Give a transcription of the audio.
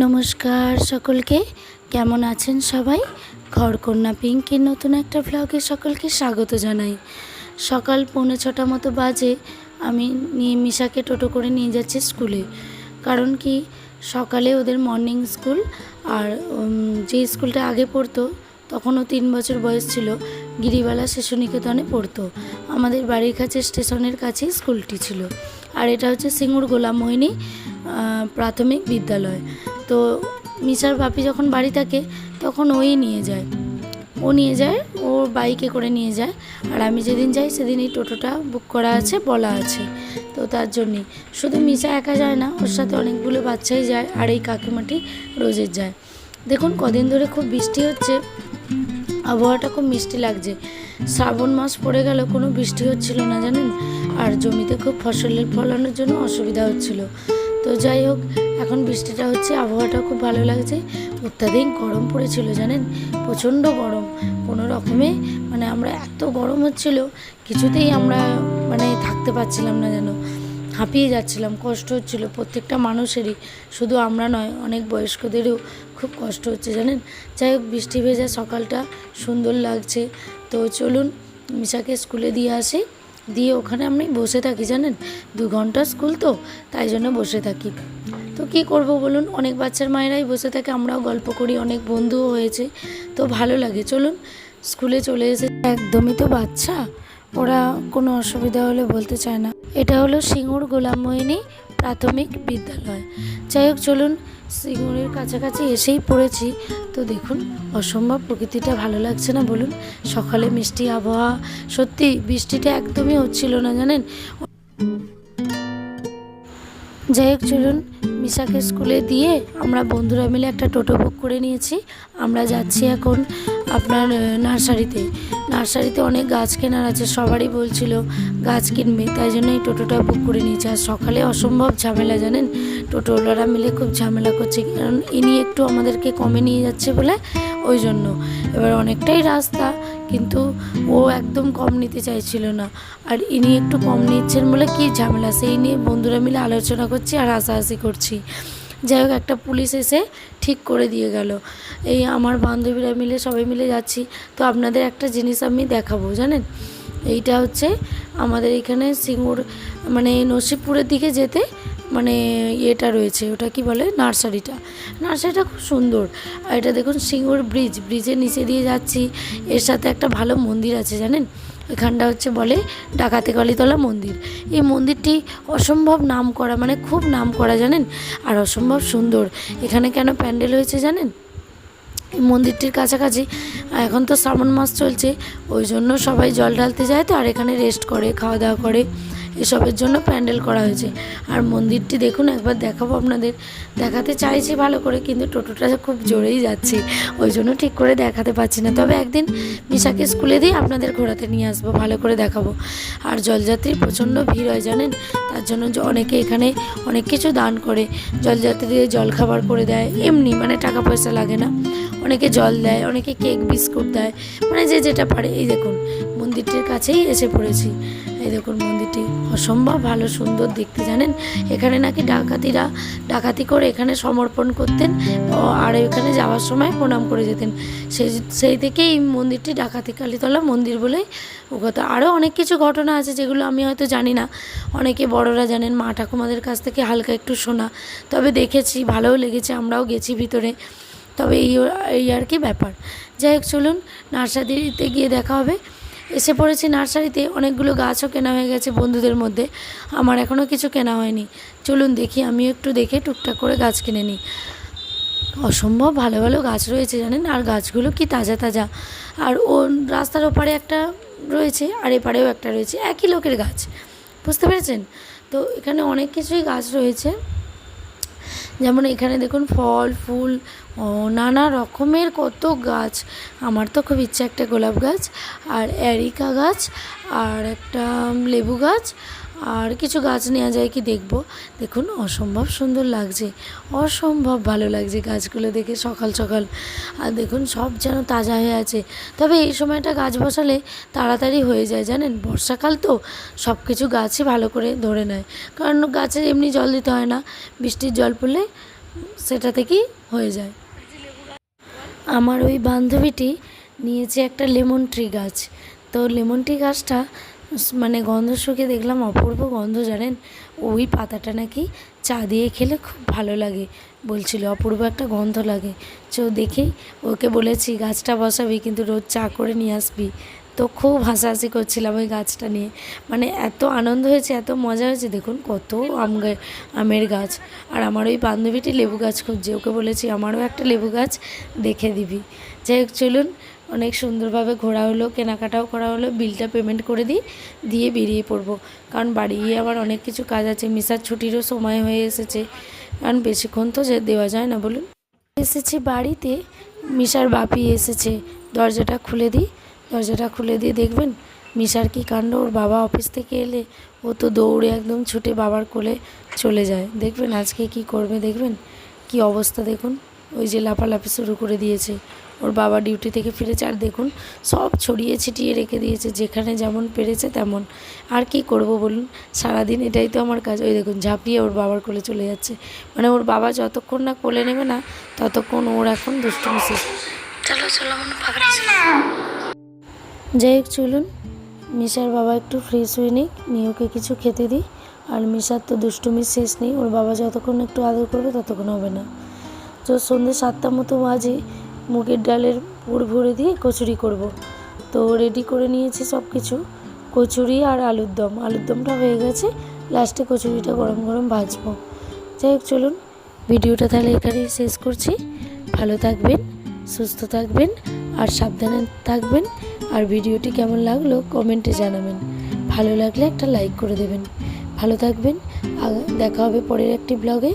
নমস্কার সকলকে, কেমন আছেন সবাই? ঘরকন্যা পিঙ্কের নতুন একটা ভ্লগে সকলকে স্বাগত জানাই। সকাল পৌনে ছটা মতো বাজে, আমি নিয়ে মিশাকে টোটো করে নিয়ে যাচ্ছি স্কুলে। কারণ কি, সকালে ওদের মর্নিং স্কুল আর যে স্কুলটা আগে পড়তো, তখনও তিন বছর বয়স ছিল, গিরিবালা শিশু নিকেতনে পড়তো। আমাদের বাড়ির কাছে, স্টেশনের কাছেই স্কুলটি ছিল। আর এটা হচ্ছে সিঙ্গুর গোলাম মোহিনী প্রাথমিক বিদ্যালয়। তো মিশার বাপি যখন বাড়ি থাকে, তখন ওই নিয়ে যায়। ও নিয়ে যায়, ও বাইকে করে নিয়ে যায়। আর আমি যেদিন যাই, সেদিন এই টোটোটা বুক করা আছে, বলা আছে। তো তার জন্যই শুধু মিশা একা যায় না, ওর সাথে অনেকগুলো বাচ্চাই যায়, আর এই কাকিমাটি রোজের যায়। দেখুন, কদিন ধরে খুব বৃষ্টি হচ্ছে। আবহাওয়াটা খুব মিষ্টি লাগছে। শ্রাবণ মাস পড়ে গেল, কোনো বৃষ্টি হচ্ছিল না, জানেন? আর জমিতে খুব ফসলের ফলানোর জন্য অসুবিধা হচ্ছিল। তো যাই হোক, এখন বৃষ্টিটা হচ্ছে, আবহাওয়াটা খুব ভালো লাগছে। অত্যাধিক গরম পড়েছিল, জানেন? প্রচণ্ড গরম। কোনো রকমে মানে আমরা এত গরম হচ্ছিল, কিছুতেই আমরা মানে থাকতে পারছিলাম না যেন। হাঁপিয়ে যাচ্ছিলাম, কষ্ট হচ্ছিল প্রত্যেকটা মানুষেরই। শুধু আমরা নয়, অনেক বয়স্কদেরও খুব কষ্ট হচ্ছে, জানেন? যাই হোক, বৃষ্টি ভেজা সকালটা সুন্দর লাগছে। তো চলুন, মিশাকে স্কুলে দিয়ে আসি। দিয়ে ওখানে আমি বসে থাকি, জানেন? দু ঘণ্টা স্কুল তো, তাই জন্য বসে থাকি। তো কি করব বলুন? অনেক বাচ্চার মায়েরাই বসে থাকে, আমরাও গল্প করি, অনেক বন্ধুও হয়েছে। তো ভালো লাগে। চলুন, স্কুলে চলে এসে একদমই তো বাচ্চা, ওরা কোনো অসুবিধা হলে বলতে চায় না। এটা হলো সিঙ্গুর গোলাম মোহিনী প্রাথমিক বিদ্যালয়। যাই হোক, চলুন সিঙ্গুরের কাছাকাছি এসেই পড়েছি। তো দেখুন, অসম্ভব প্রকৃতিটা ভালো লাগছে না বলুন? সকালে মিষ্টি আবহাওয়া, সত্যি বৃষ্টিটা একদমই হচ্ছিল না, জানেন? যাই হোক, চলুন মিশাকে স্কুলে দিয়ে আমরা বন্ধুরা মিলে একটা টোটো বুক করে নিয়েছি। আমরা যাচ্ছি এখন আপনার নার্সারিতে। নার্সারিতে অনেক গাছ কেনার আছে, সবারই বলছিল গাছ কিনবে, তাই জন্য এই টোটোটা বুক করে নিয়েছি। আর সকালে অসম্ভব ঝামেলা, জানেন? টোটোওয়ালারা মিলে খুব ঝামেলা করছে, কারণ ইনি একটু আমাদেরকে কমে নিয়ে যাচ্ছে বলে ওই জন্য। এবার অনেকটাই রাস্তা, কিন্তু ও একদম কম নিতে চাইছিল না। আর ইনি একটু কম নিচ্ছেন বলে কি ঝামেলা, সেই নিয়ে বন্ধুরা মিলে আলোচনা করছি আর হাসাহাসি করছি। যাই হোক, একটা পুলিশ এসে ঠিক করে দিয়ে গেল। এই আমার বান্ধবীরা মিলে, সবাই মিলে যাচ্ছি। তো আপনাদের একটা জিনিস আমি দেখাবো, জানেন? এইটা হচ্ছে আমাদের এখানে সিঙ্গুর মানে নসিবপুরের দিকে যেতে মানে ইয়েটা রয়েছে, ওটা কি বলে? নার্সারিটা। নার্সারিটা খুব সুন্দর। আর এটা দেখুন, সিঙ্গুর ব্রিজ। ব্রিজের নিচে দিয়ে যাচ্ছি। এর সাথে একটা ভালো মন্দির আছে, জানেন? এখানটা হচ্ছে বলে ডাকাতে কালীতলা মন্দির। এই মন্দিরটি অসম্ভব নাম করা মানে খুব নাম করা জানেন? আর অসম্ভব সুন্দর। এখানে কেন প্যান্ডেল হয়েছে, জানেন? এই মন্দিরটির কাছাকাছি এখন তো শ্রাবণ মাস চলছে, ওই জন্য সবাই জল ঢালতে যায় তো, আর এখানে রেস্ট করে, খাওয়া দাওয়া করে। এসবের জন্য প্যান্ডেল করা হয়েছে। আর মন্দিরটি দেখুন, একবার দেখাবো আপনাদের। দেখাতে চাইছি ভালো করে, কিন্তু টোটোটা খুব জোরেই যাচ্ছে। ওই জন্য ঠিক করে দেখাতে পারছি না। তবে একদিন মিশাকে স্কুলে দিয়ে আপনাদের ঘোরাতে নিয়ে আসব, ভালো করে দেখাবো। আর জলযাত্রী প্রচণ্ড ভিড় হয়, জানেন? তার জন্য অনেকে এখানে অনেক কিছু দান করে। জলযাত্রীদের জল খাবার করে দেয়। এমনি মানে টাকা পয়সা লাগে না। অনেকে জল দেয়, অনেকে কেক, বিস্কুট দেয়। মানে যে যেটা পারে। এই দেখুন, মন্দিরটির কাছেই এসে পড়েছি। এই দেখুন মন্দিরটি। অসম্ভব ভালো, সুন্দর দেখতে, জানেন? এখানে নাকি ডাকাতিরা, ডাকাতি করে এখানে সমর্পণ করতেন আর এখানে যাওয়ার সময় প্রণাম করে যেতেন। সেই সেই থেকেই এই মন্দিরটি ডাকাতি কালীতলা মন্দির বলেই কথা আরও অনেক কিছু ঘটনা আছে যেগুলো আমি হয়তো জানি না। অনেকে বড়রা জানেন, মা ঠাকুমাদের কাছ থেকে হালকা একটু শোনা তবে দেখেছি, ভালোও লেগেছে, আমরাও গেছি ভিতরে। তবে এই এই আর কি ব্যাপার। যাই হোক, চলুন নার্সারিতে গিয়ে দেখা হবে। এসে পড়েছি নার্সারিতে, অনেকগুলো গাছও কেনা হয়ে গেছে বন্ধুদের মধ্যে। আমার এখনও কিছু কেনা হয়নি। চলুন দেখি আমি একটু দেখে টুকটাক করে গাছ কিনে নিই। অসম্ভব ভালো ভালো গাছ রয়েছে জানেন, আর গাছগুলো কি তাজা তাজা। আর ও, রাস্তার ওপারে একটা রয়েছে, আর এপারেও একটা রয়েছে। একই লোকের গাছ। বুঝতে পেরেছেন? তো এখানে অনেক কিছুই গাছ রয়েছে। যেমন এখানে দেখুন ফল, ফুল নানা রকমের কত গাছ। আমার তো খুব ইচ্ছা একটা গোলাপ গাছ, আর অ্যারিকা গাছ, আর একটা লেবু গাছ আর কিছু গাছ নেওয়া যায় কি দেখব? দেখুন, অসম্ভব সুন্দর লাগছে। অসম্ভব ভালো লাগছে গাছগুলো দেখে সকাল সকাল। আর দেখুন, সব যেন তাজা হয়ে আছে। তবে এই সময়টা গাছ বসালে তাড়াতাড়ি হয়ে যায়, জানেন? বর্ষাকাল তো সব কিছু গাছই ভালো করে ধরে নেয়। কারণ গাছে এমনি জল দিতে হয় না, বৃষ্টির জল পড়লে সেটা থেকেই হয়ে যায়। আমার ওই বান্ধবীটি নিয়েছে একটা লেমন ট্রি গাছ। তো লেমন ট্রি গাছটা মানে গন্ধ শুকে দেখলাম অপূর্ব গন্ধ, জানেন? ওই পাতাটা নাকি চা দিয়ে খেলে খুব ভালো লাগে, বলছিল। অপূর্ব একটা গন্ধ লাগে। তো দেখি, ওকে বলেছি, গাছটা বসাবি, কিন্তু রোজ চা করে নিয়ে আসবি। তো খুব হাসাহাসি করছিলাম ওই গাছটা নিয়ে। মানে এত আনন্দ হয়েছে, এত মজা হয়েছে, দেখুন কত আম আমের গাছ। আর আমার ওই বান্ধবীটি লেবু গাছ খুঁজছে, ওকে বলেছি, আমারও একটা লেবু গাছ দেখে দিবি। যাই হোক, চলুন অনেক সুন্দরভাবে ঘোরা হলো, কেনাকাটাও করা হলো, বিলটা পেমেন্ট করে দিই, দিয়ে বেরিয়ে পড়ব। কারণ বাড়ি গিয়ে আবার অনেক কিছু কাজ আছে, মিসার ছুটিরও সময় হয়ে এসেছে। কারণ বেশিক্ষণ তো যে দেওয়া যায় না বলুন। এসেছি বাড়িতে মিশার বাপি এসেছে। দরজাটা খুলে দিই, দরজাটা খুলে দিয়ে দেখবেন মিশার কি কাণ্ড, ওর বাবা অফিস থেকে এলে ও তো দৌড়ে একদম ছুটে বাবার কোলে চলে যায়। দেখবেন আজকে কি করবে দেখবেন? কি অবস্থা দেখুন, ওই যে লাফালাফি শুরু করে দিয়েছে। ওর বাবা ডিউটি থেকে ফিরেছে আর দেখুন, সব ছড়িয়ে ছিটিয়ে রেখে দিয়েছে, যেখানে যেমন পেরেছে তেমন। আর কি করব বলুন? সারাদিন এটাই তো আমার কাজ। ওই দেখুন, ঝাঁপিয়ে ওর বাবার কোলে চলে যাচ্ছে। মানে ওর বাবা যতক্ষণ না কোলে নেবে না, ততক্ষণ ওর এখন দুষ্টুমি শেষ। চলো চলো যাই হোক, চলুন। মিশার বাবা একটু ফ্রেশ হয়ে নিক নিয়ে ওকে কিছু খেতে দিই। আর মিশার তো দুষ্টুমির শেষ নেই, ওর বাবা যতক্ষণ একটু আদর করবে ততক্ষণ হবে না। তো সন্ধ্যে সাতটা মতো বাজে মুগের ডালের পুর ভরে দিয়ে কচুরি করব। তো রেডি করে নিয়েছি সব কিছু কচুরি আর আলুর দম। আলুর দমটা হয়ে গেছে। লাস্টে কচুরিটা গরম গরম ভাজবো। যাই হোক, চলুন। ভিডিওটা তাহলে এখানেই শেষ করছি। ভালো থাকবেন, সুস্থ থাকবেন, আর সাবধানে থাকবেন। আর ভিডিওটি কেমন লাগল কমেন্টে জানাবেন। ভালো লাগলে একটা লাইক করে দেবেন। ভালো থাকবেন। দেখা হবে পরের একটি ব্লগে